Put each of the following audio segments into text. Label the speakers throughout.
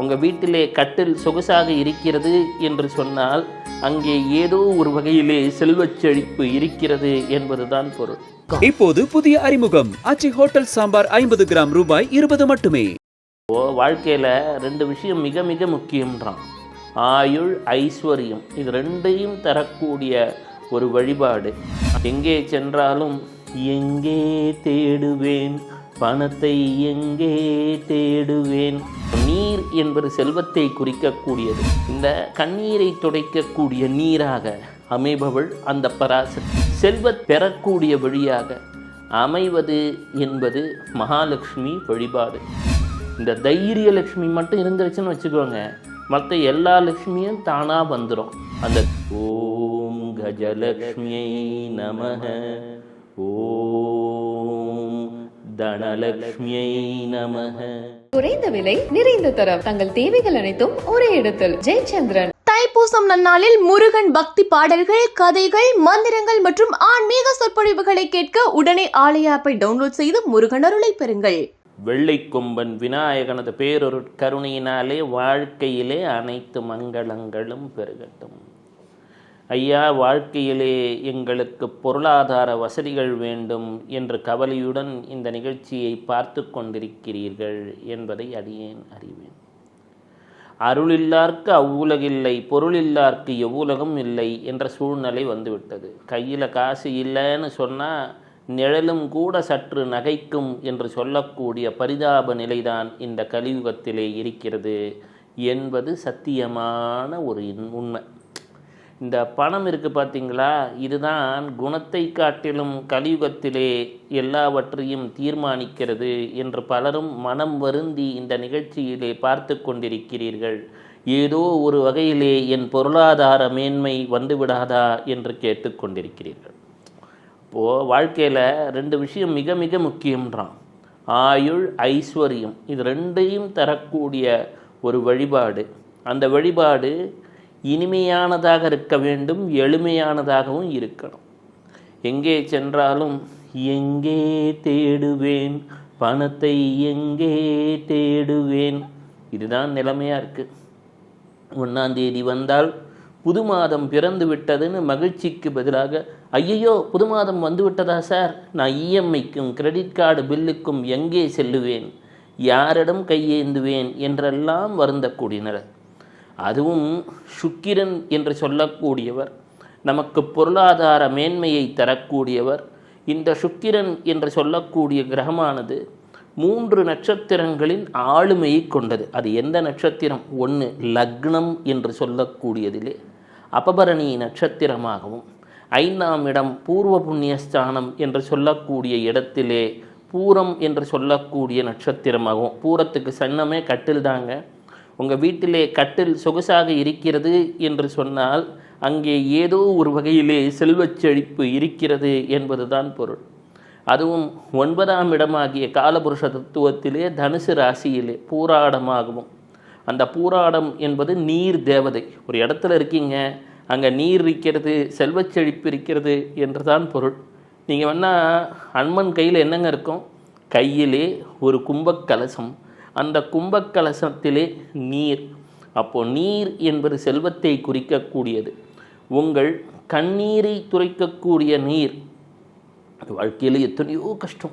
Speaker 1: உங்கள் வீட்டிலே கட்டில் சொகுசாக இருக்கிறது என்று சொன்னால் அங்கே ஏதோ ஒரு வகையிலே செல்வச் செழிப்பு இருக்கிறது என்பதுதான் பொருள்.
Speaker 2: இப்போது புதிய அறிமுகம். அச்சி ஹோட்டல் சாம்பார் ஐம்பது கிராம் ரூபாய் இருபது மட்டுமே.
Speaker 1: வாழ்க்கையில் ரெண்டு விஷயம் மிக மிக முக்கியம்ன்றான். ஆயுள் ஐஸ்வர்யம் இது ரெண்டையும் தரக்கூடிய ஒரு வழிபாடு. எங்கே சென்றாலும் எங்கே தேடுவேன் பணத்தை எங்கே தேடுவேன்? நீர் என்பது செல்வத்தை குறிக்கக்கூடியது. இந்த கண்ணீரை துடைக்கக்கூடிய நீராக அமைபவள் அந்த பராசக்தி. செல்வத் பெறக்கூடிய வழியாக அமைவது என்பது மகாலட்சுமி வழிபாடு. இந்த தைரிய லட்சுமி மட்டும் இருந்துருச்சுன்னு வச்சுக்கோங்க. மற்ற எல்லா லட்சுமியும் தானாக வந்துடும் அந்த ஓம் கஜலக்ஷ்மியை நமக. ஓ தனலக்ஷ்மியை நமக.
Speaker 3: குறைந்த விலை நிறைந்த தரம். தங்கள் தேவைகள் அனைத்தும் ஒரே இடத்தில். ஜெயச்சந்திரன்.
Speaker 4: தைப்பூசம் நன்னாளில் முருகன் பக்தி பாடல்கள் கதைகள் மந்திரங்கள் மற்றும் ஆன்மீக சொற்பொழிவுகளை கேட்க உடனே ஆலய ஆப்பை டவுன்லோட் செய்து முருகன் அருளை பெறுங்கள்.
Speaker 1: வெள்ளைக்கொம்பன் விநாயகனது பேரொரு கருணையினாலே வாழ்க்கையிலே அனைத்து மங்களங்களும் பெருகட்டும். ஐயா வாழ்க்கையிலே எங்களுக்கு பொருளாதார வசதிகள் வேண்டும் என்று கவலையுடன் இந்த நிகழ்ச்சியை பார்த்து கொண்டிருக்கிறீர்கள் என்பதை அறியேன் அறிவேன்? அருளில்லார்க்கு அவ்வுலகில்லை பொருளில்லார்க்கு எவ்வுலகம் இல்லை என்ற சூழ்நிலை வந்துவிட்டது. கையில் காசு இல்லைன்னு சொன்னால் நிழலும் கூட சற்று நகைக்கும் என்று சொல்லக்கூடிய பரிதாப நிலைதான் இந்த கலியுகத்திலே இருக்கிறது என்பது சத்தியமான ஒரு இன்- உண்மை. இந்த பணம் இருக்குது பார்த்தீங்களா இதுதான் குணத்தை காட்டிலும் கலியுகத்திலே எல்லாவற்றையும் தீர்மானிக்கிறது என்று பலரும் மனம் வருந்தி இந்த நிகழ்ச்சியிலே பார்த்து கொண்டிருக்கிறீர்கள். ஏதோ ஒரு வகையிலே என் பொருளாதார மேன்மை வந்துவிடாதா என்று கேட்டுக்கொண்டிருக்கிறீர்கள் இப்போது வாழ்க்கையில் ரெண்டு விஷயம் மிக மிக முக்கியம்ன்றான். ஆயுள் ஐஸ்வர்யம் இது ரெண்டையும் தரக்கூடிய ஒரு வழிபாடு. அந்த வழிபாடு இனிமையானதாக இருக்க வேண்டும் எளிமையானதாகவும் இருக்கணும். எங்கே சென்றாலும் எங்கே தேடுவேன் பணத்தை எங்கே தேடுவேன். இதுதான் நிலைமையாக இருக்குது ஒன்றாந்தேதி வந்தால் புது மாதம் பிறந்து விட்டதுன்னு மகிழ்ச்சிக்கு பதிலாக ஐயையோ புது மாதம் வந்து விட்டதா சார்? நான் இஎம்ஐக்கும் கிரெடிட் கார்டு பில்லுக்கும் எங்கே செல்லுவேன்? யாரிடம் கையேந்துவேன் என்றெல்லாம் வருந்தக்கூடியனர் அதுவும் சுக்கிரன் என்று சொல்லக்கூடியவர் நமக்கு பொருளாதார மேன்மையை தரக்கூடியவர். இந்த சுக்கிரன் என்று சொல்லக்கூடிய கிரகமானது மூன்று நட்சத்திரங்களின் ஆளுமையை கொண்டது. அது எந்த நட்சத்திரம்? ஒன்று லக்னம் என்று சொல்லக்கூடியதிலே அபபரணி நட்சத்திரமாகவும் ஐந்தாம் இடம் பூர்வ புண்ணியஸ்தானம் என்று சொல்லக்கூடிய இடத்திலே பூரம் என்று சொல்லக்கூடிய நட்சத்திரமாகவும் பூரத்துக்கு சன்னமே கட்டில் தாங்க உங்கள் வீட்டிலே கட்டில் சொகுசாக இருக்கிறது என்று சொன்னால் அங்கே ஏதோ ஒரு வகையிலே செல்வச் செழிப்பு இருக்கிறது என்பதுதான் பொருள். அதுவும் ஒன்பதாம் இடமாகிய காலபுருஷ தத்துவத்திலே தனுசு ராசியிலே பூராடமாகவும். அந்த பூராடம் என்பது நீர் தேவதை. ஒரு இடத்துல இருக்கீங்க அங்கே நீர் இருக்கிறது செல்வச் செழிப்பு இருக்கிறது என்று தான் பொருள். நீங்கள் வேணால் அன்மன் கையில் என்னங்க இருக்கும்? கையிலே ஒரு கும்பக்கலசம் அந்த கும்பக்கலசத்திலே நீர். அப்போ நீர் என்பது செல்வத்தை குறிக்கக்கூடியது. உங்கள் கண்ணீரை துடைக்கக்கூடிய நீர். வாழ்க்கையில் எத்தனையோ கஷ்டம்.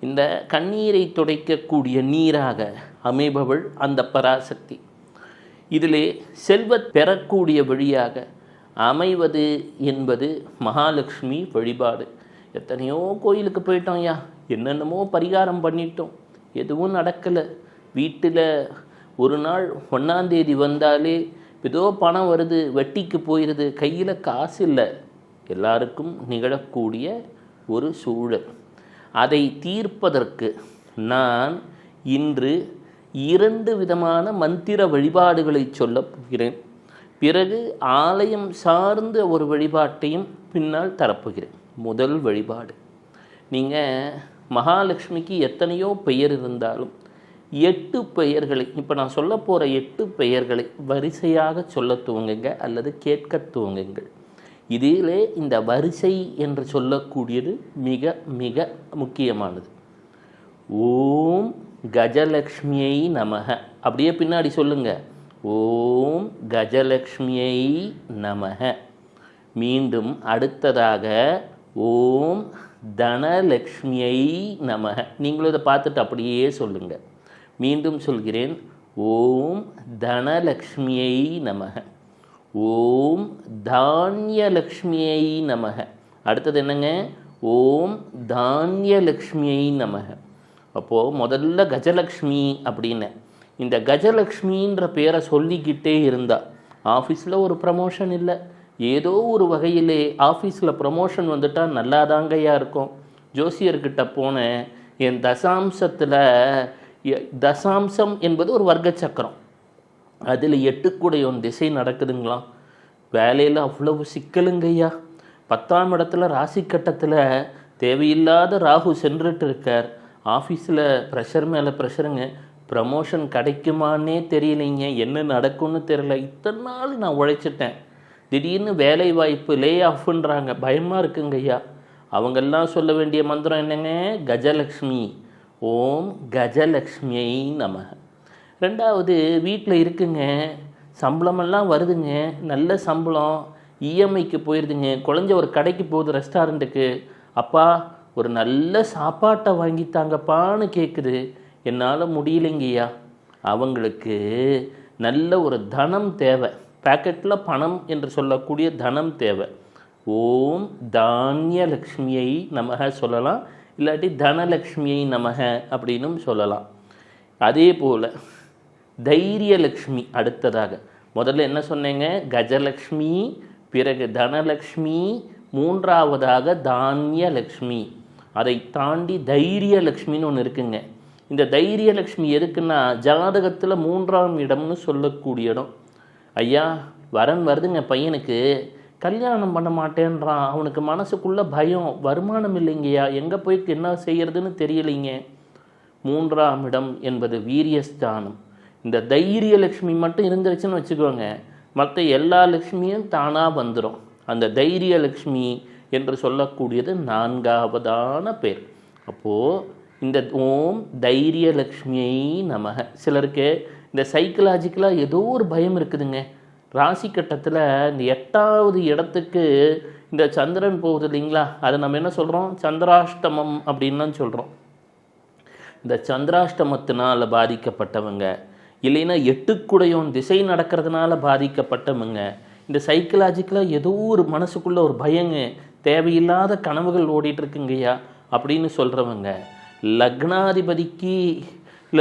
Speaker 1: இந்த கண்ணீரை துடைக்கக்கூடிய நீராக அமைபவள் அந்த பராசக்தி. இதிலே செல்வத் பெறக்கூடிய வழியாக அமைவது என்பது மகாலட்சுமி வழிபாடு. எத்தனையோ கோயிலுக்கு போயிட்டோம் ஐயா. என்னென்னமோ பரிகாரம் பண்ணிட்டோம். எதுவும் நடக்கலை. வீட்டில் ஒரு நாள் ஒன்றாந்தேதி வந்தாலே ஏதோ பணம் வருது வட்டிக்கு போயிடுது கையில் காசு இல்லை. எல்லாருக்கும் நிகழக்கூடிய ஒரு சூழல். அதை தீர்ப்பதற்கு நான் இன்று இரண்டு விதமான மந்திர வழிபாடுகளை சொல்ல போகிறேன். பிறகு ஆலயம் சார்ந்த ஒரு வழிபாட்டையும் பின்னால் தரப்போகிறேன். முதல் வழிபாடு. நீங்கள் மகாலட்சுமிக்கு எத்தனையோ பெயர் இருந்தாலும் எட்டு பெயர்களை இப்போ நான் சொல்ல போகிற எட்டு பெயர்களை வரிசையாக சொல்ல துவங்குங்க அல்லது கேட்க துவங்குங்கள். இதிலே இந்த வரிசை என்று சொல்லக்கூடியது மிக மிக முக்கியமானது. ஓம் கஜலக்ஷ்மியை நமக. அப்படியே பின்னாடி சொல்லுங்க. ஓம் கஜலக்ஷ்மியை நமக. மீண்டும் அடுத்ததாக ஓம் தனலக்ஷ்மியை நமக. நீங்களும் இதை பார்த்துட்டு அப்படியே சொல்லுங்கள் மீண்டும் சொல்கிறேன். ஓம் தனலக்ஷ்மியை நமக. ஓம் தானியலக்ஷ்மியை நமக. அடுத்தது என்னங்க? ஓம் தானியலக்ஷ்மியை நமக. அப்போது முதல்ல கஜலக்ஷ்மி அப்படின்னு. இந்த கஜலக்ஷ்மின்ற பேரை சொல்லிக்கிட்டே இருந்தா. ஆஃபீஸில் ஒரு ப்ரமோஷன் இல்லை. ஏதோ ஒரு வகையிலே ஆஃபீஸில் ப்ரமோஷன் வந்துட்டால் நல்லாதாங்கய்யா இருக்கும். ஜோசியர்கிட்ட போனேன். என் தசாம்சத்தில் எ- தசாம்சம் என்பது ஒரு வர்க்க சக்கரம் அதில் எட்டுக்குடையோன் திசை நடக்குதுங்களாம். வேலையில் அவ்வளவு சிக்கலுங்கய்யா. பத்தாம் இடத்துல ராசி கட்டத்தில் தேவையில்லாத ராகு சென்றுட்டு இருக்கார் ஆஃபீஸில் ப்ரெஷர் மேலே ப்ரெஷருங்க. ப்ரமோஷன் கிடைக்குமான்னே தெரியலைங்க. என்ன நடக்கும்னு தெரியல. இத்தனை நாள் நான் உழைச்சிட்டேன். திடீர்னு வேலை வாய்ப்பு லே ஆஃப்ன்றாங்க பயமாக இருக்குங்க ஐயா. அவங்கெல்லாம் சொல்ல வேண்டிய மந்திரம் என்னங்க? கஜலக்ஷ்மி. ஓம் கஜலக்ஷ்மியை நம. ரெண்டாவது வீட்டில் இருக்குங்க. சம்பளமெல்லாம் வருதுங்க. நல்ல சம்பளம். இஎம்ஐக்கு போயிருதுங்க. குழந்த ஒரு கடைக்கு போகுது ரெஸ்டாரண்ட்டுக்கு. அப்பா ஒரு நல்ல சாப்பாட்டை வாங்கித்தாங்கப்பான்னு கேட்குது என்னால் முடியலைங்கய்யா அவங்களுக்கு நல்ல ஒரு தனம் தேவை. பேக்கெட்டில் பணம் என்று சொல்லக்கூடிய தனம் தேவை. ஓம் தானியலக்ஷ்மியை நமக சொல்லலாம். இல்லாட்டி தனலக்ஷ்மியை நமக அப்படின்னும் சொல்லலாம். அதே போல் தைரியலக்ஷ்மி அடுத்ததாக. முதல்ல என்ன சொன்னேங்க? கஜலக்ஷ்மி பிறகு தனலக்ஷ்மி மூன்றாவதாக தானியலக்ஷ்மி அதை தாண்டி தைரியலக்ஷ்மின்னு ஒன்று இருக்குங்க. இந்த தைரியலக்ஷ்மி எதுக்குன்னா ஜாதகத்தில் மூன்றாம் இடம்னு சொல்லக்கூடிய இடம். ஐயா வரன் வருதுங்க பையனுக்கு. கல்யாணம் பண்ண மாட்டேன்றான். அவனுக்கு மனசுக்குள்ளே பயம். வருமானம் இல்லைங்கய்யா. எங்கே போய் என்ன செய்யறதுன்னு தெரியலைங்க. மூன்றாம் இடம் என்பது வீரியஸ்தானம். இந்த தைரிய லக்ஷ்மி மட்டும் இருந்துருச்சுன்னு வச்சுக்கோங்க. மற்ற எல்லா லக்ஷ்மியும் தானாக வந்துடும் அந்த தைரிய லக்ஷ்மி என்று சொல்லக்கூடியது நான்காவதான பேர். அப்போது இந்த ஓம் தைரிய லக்ஷ்மியை நமக. சிலருக்கு இந்த சைக்கலாஜிக்கலாக ஏதோ ஒரு பயம் இருக்குதுங்க. ராசி கட்டத்தில் இந்த எட்டாவது இடத்துக்கு இந்த சந்திரன் போகுது இல்லைங்களா? அதை நம்ம என்ன சொல்கிறோம் சந்திராஷ்டமம் அப்படின்னு சொல்கிறோம் இந்த சந்திராஷ்டமத்தினால் பாதிக்கப்பட்டவங்க இல்லைன்னா எட்டுக்குடையும் திசை நடக்கிறதுனால பாதிக்கப்பட்டவங்க இந்த சைக்கலாஜிக்கலாக ஏதோ ஒரு மனசுக்குள்ளே ஒரு பயங்க தேவையில்லாத கனவுகள் ஓடிட்டுருக்குங்கய்யா அப்படின்னு சொல்கிறவங்க லக்னாதிபதிக்கு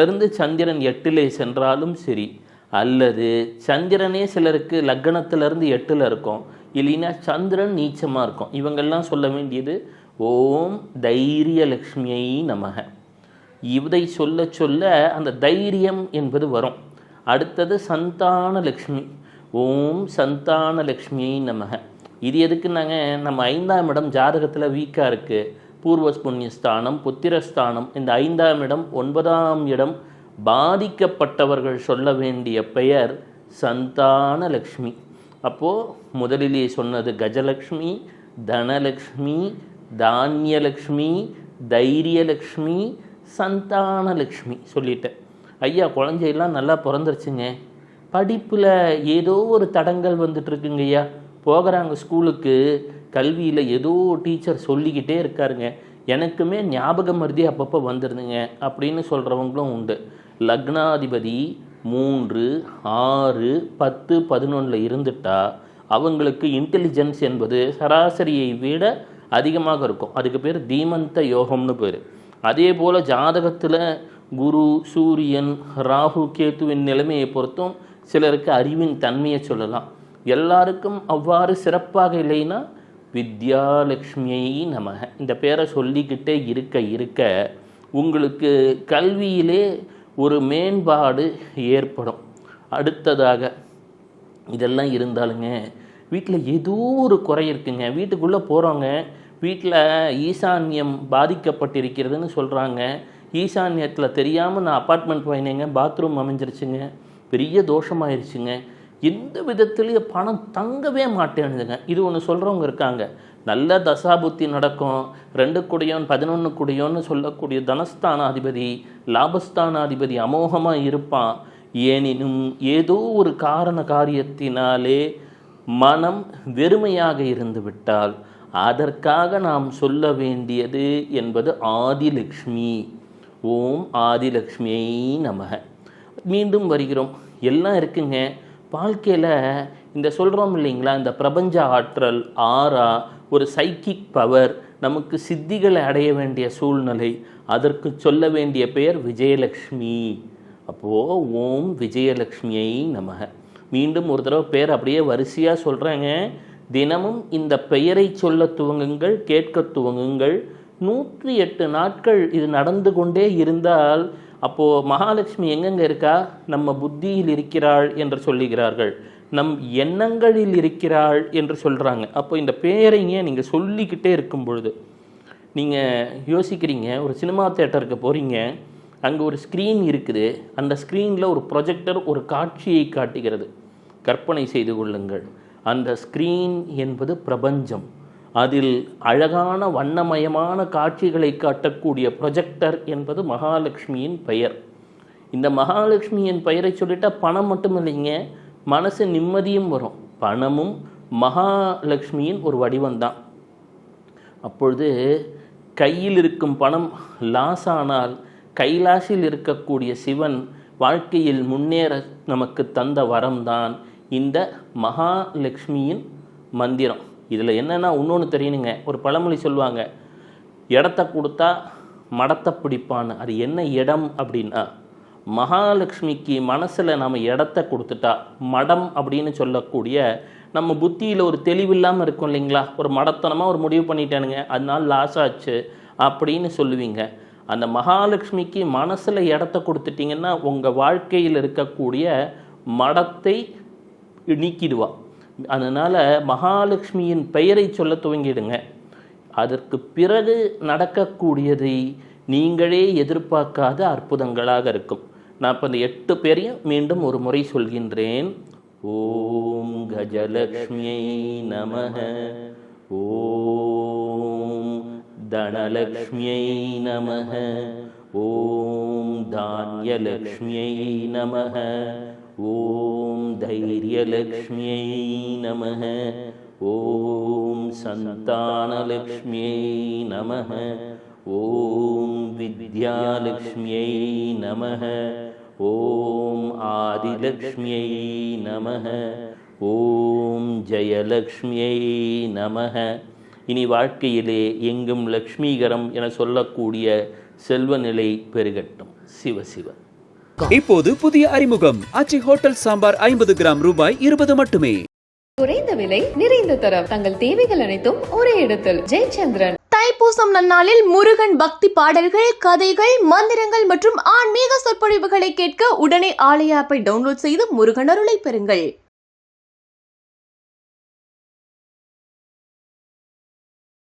Speaker 1: இருந்து சந்திரன் எட்டிலே சென்றாலும் சரி அல்லது சந்திரனே சிலருக்கு லக்னத்திலிருந்து எட்டில் இருக்கும் இல்லைன்னா சந்திரன் நீச்சமாக இருக்கும். இவங்கெல்லாம் சொல்ல வேண்டியது ஓம் தைரிய லக்ஷ்மியை நமக. இதை சொல்ல சொல்ல அந்த தைரியம் என்பது வரும். அடுத்தது சந்தான லக்ஷ்மி ஓம் சந்தான லக்ஷ்மியை நமக. இது எதுக்குன்னாங்க நம்ம ஐந்தாம் இடம் ஜாதகத்தில் வீக்காக இருக்குது பூர்வ புண்ணியஸ்தானம் புத்திரஸ்தானம் இந்த ஐந்தாம் இடம் ஒன்பதாம் இடம் பாதிக்கப்பட்டவர்கள் சொல்ல வேண்டிய பெயர் சந்தான லக்ஷ்மி. அப்போது முதலிலே சொன்னது கஜலக்ஷ்மி தனலக்ஷ்மி தானியலக்ஷ்மி தைரியலக்ஷ்மி சந்தானலக்ஷ்மி சொல்லிட்டேன் ஐயா குழந்தையெல்லாம் நல்லா பிறந்துருச்சுங்க. படிப்பில் ஏதோ ஒரு தடங்கள் வந்துட்டு இருக்குங்க ஐயா. போகிறாங்க ஸ்கூலுக்கு கல்வியில் ஏதோ டீச்சர் சொல்லிக்கிட்டே இருக்காருங்க. எனக்குமே ஞாபகம் மருதி அப்பப்போ வந்துடுதுங்க அப்படின்னு சொல்கிறவங்களும் உண்டு. லக்னாதிபதி மூன்று ஆறு பத்து பதினொன்றில் இருந்துட்டா அவங்களுக்கு இன்டெலிஜென்ஸ் என்பது சராசரியை விட அதிகமாக இருக்கும். அதுக்கு பேர் தீமந்த யோகம்னு பேர். அதே போல் ஜாதகத்தில் குரு சூரியன் ராகு கேத்துவின் நிலைமையை பொறுத்தும் சிலருக்கு அறிவின் தன்மையை சொல்லலாம். எல்லாருக்கும் அவ்வாறு சிறப்பாக இல்லைன்னா வித்யாலக்ஷ்மியை நம. இந்த பேரை சொல்லிக்கிட்டே இருக்க இருக்க உங்களுக்கு கல்வியிலே ஒரு மேம்பாடு ஏற்படும். அடுத்ததாக இதெல்லாம் இருந்தாலுங்க வீட்டில் ஏதோ ஒரு குறை இருக்குங்க. வீட்டுக்குள்ளே போகிறவங்க வீட்டில் ஈசான்யம் பாதிக்கப்பட்டிருக்கிறதுன்னு சொல்கிறாங்க ஈசான்யத்தில் தெரியாமல் நான் அப்பார்ட்மெண்ட் போயினேங்க பாத்ரூம் அமைஞ்சிருச்சுங்க. பெரிய தோஷமாயிருச்சுங்க. எந்த விதத்துலேயும் பணம் தங்கவே மாட்டேனுதுங்க இது ஒன்று சொல்கிறவங்க இருக்காங்க. நல்ல தசாபுத்தி நடக்கும். ரெண்டு குடியோன் பதினொன்று குடியோன்னு சொல்லக்கூடிய தனஸ்தானாதிபதி லாபஸ்தானாதிபதி அமோகமாக இருப்பான். ஏனினும் ஏதோ ஒரு காரண காரியத்தினாலே மனம் வெறுமையாக இருந்து விட்டால் அதற்காக நாம் சொல்ல வேண்டியது என்பது ஆதிலக்ஷ்மி. ஓம் ஆதிலக்ஷ்மியை நமக. மீண்டும் வருகிறோம். எல்லாம் இருக்குங்க. வாழ்க்கையில் இந்த சொல்கிறோம் இல்லைங்களா? இந்த பிரபஞ்ச ஆற்றல் ஆறா ஒரு சைக்கிக் பவர் நமக்கு சித்திகளை அடைய வேண்டிய சூழ்நிலை. அதற்கு சொல்ல வேண்டிய பெயர் விஜயலக்ஷ்மி. அப்போது ஓம் விஜயலக்ஷ்மியை நமக. மீண்டும் ஒரு தடவை பேர் அப்படியே வரிசையாக சொல்கிறாங்க தினமும் இந்த பெயரை சொல்ல துவங்குங்கள் கேட்க துவங்குங்கள். நூற்றி எட்டு நாட்கள் இது நடந்து கொண்டே இருந்தால் அப்போது மகாலட்சுமி எங்கெங்கே இருக்கா? நம்ம புத்தியில் இருக்கிறாள் என்று சொல்லுகிறார்கள். நம் எண்ணங்களில் இருக்கிறாள் என்று சொல்கிறாங்க அப்போ இந்த பேரைங்க நீங்கள் சொல்லிக்கிட்டே இருக்கும் பொழுது நீங்கள் யோசிக்கிறீங்க ஒரு சினிமா தேட்டருக்கு போகிறீங்க அங்கே ஒரு ஸ்க்ரீன் இருக்குது. அந்த ஸ்க்ரீனில் ஒரு ப்ரொஜெக்டர் ஒரு காட்சியை காட்டுகிறது. கற்பனை செய்து கொள்ளுங்கள். அந்த ஸ்க்ரீன் என்பது பிரபஞ்சம். அதில் அழகான வண்ணமயமான காட்சிகளை காட்டக்கூடிய ப்ரொஜெக்டர் என்பது மகாலட்சுமியின் பெயர். இந்த மகாலட்சுமியின் பெயரை சொல்லிட்டா பணம் மட்டும் இல்லைங்க மனசு நிம்மதியும் வரும். பணமும் மகாலட்சுமியின் ஒரு வடிவம்தான். அப்பொழுது கையில் இருக்கும் பணம் லாஸ் ஆனால் கைலாசில் இருக்கக்கூடிய சிவன் வாழ்க்கையில் முன்னேற நமக்கு தந்த வரம்தான் இந்த மகாலட்சுமியின் மந்திரம். இதில் என்னென்னா இன்னொன்று தெரியணுங்க. ஒரு பழமொழி சொல்லுவாங்க இடத்த கொடுத்தா மடத்தை பிடிப்பான்னு. அது என்ன இடம் அப்படின்னா மகாலட்சுமிக்கு மனசில் நம்ம இடத்த கொடுத்துட்டா மடம் அப்படின்னு சொல்லக்கூடிய நம்ம புத்தியில் ஒரு தெளிவில்லாமல் இருக்கும் இல்லைங்களா? ஒரு மடத்தனமாக ஒரு முடிவு பண்ணிட்டானுங்க. அதனால் லாஸ் ஆச்சு அப்படின்னு சொல்லுவீங்க. அந்த மகாலட்சுமிக்கு மனசில் இடத்த கொடுத்துட்டிங்கன்னா உங்கள் வாழ்க்கையில் இருக்கக்கூடிய மடத்தை நீக்கிடுவாள் அதனால் மகாலட்சுமியின் பெயரை சொல்ல துவங்கிடுங்க. அதற்கு பிறகு நடக்கக்கூடியதை நீங்களே எதிர்பார்க்காத அற்புதங்களாக இருக்கும். நான் இப்போ இந்த எட்டு பேரையும் மீண்டும் ஒரு முறை சொல்கின்றேன். ஓம் கஜலக்ஷ்மியை நமக. ஓம் தனலக்ஷ்மியை நமக. ஓம் தானியலக்ஷ்மியை நமக. ஓம் தைரியலக்ஷ்மியை நமக. ஓம் சந்தானலக்ஷ்மியை நமக. ஓம் வித்யாலக்ஷ்மியை நமக. ஓம் ஆதிலக்ஷ்மியை நமக. ஓம் ஜெயலக்ஷ்மியை நமக. இனி வாழ்க்கையிலே எங்கும் லக்ஷ்மீகரம் என சொல்லக்கூடிய செல்வநிலை பெருகட்டும். சிவ சிவ.
Speaker 2: இப்போது புதிய அறிமுகம். ஆச்சி ஹோட்டல் சாம்பார் ஐம்பது கிராம் ரூபாய் இருபது மட்டுமே.
Speaker 3: குறைந்த விலை நிறைந்த தரம். தங்கள் தேவைகள் அனைத்தும் ஒரே இடத்தில். ஜெயச்சந்திரன்.
Speaker 4: தைப்பூசம் நன்னாளில் முருகன் பக்தி பாடல்கள் கதைகள் மந்திரங்கள் மற்றும் ஆன்மீக சொற்பொழிவுகளை கேட்க உடனே ஆலய ஆப்பை டவுன்லோட் செய்து முருகன் அருளை பெறுங்கள்.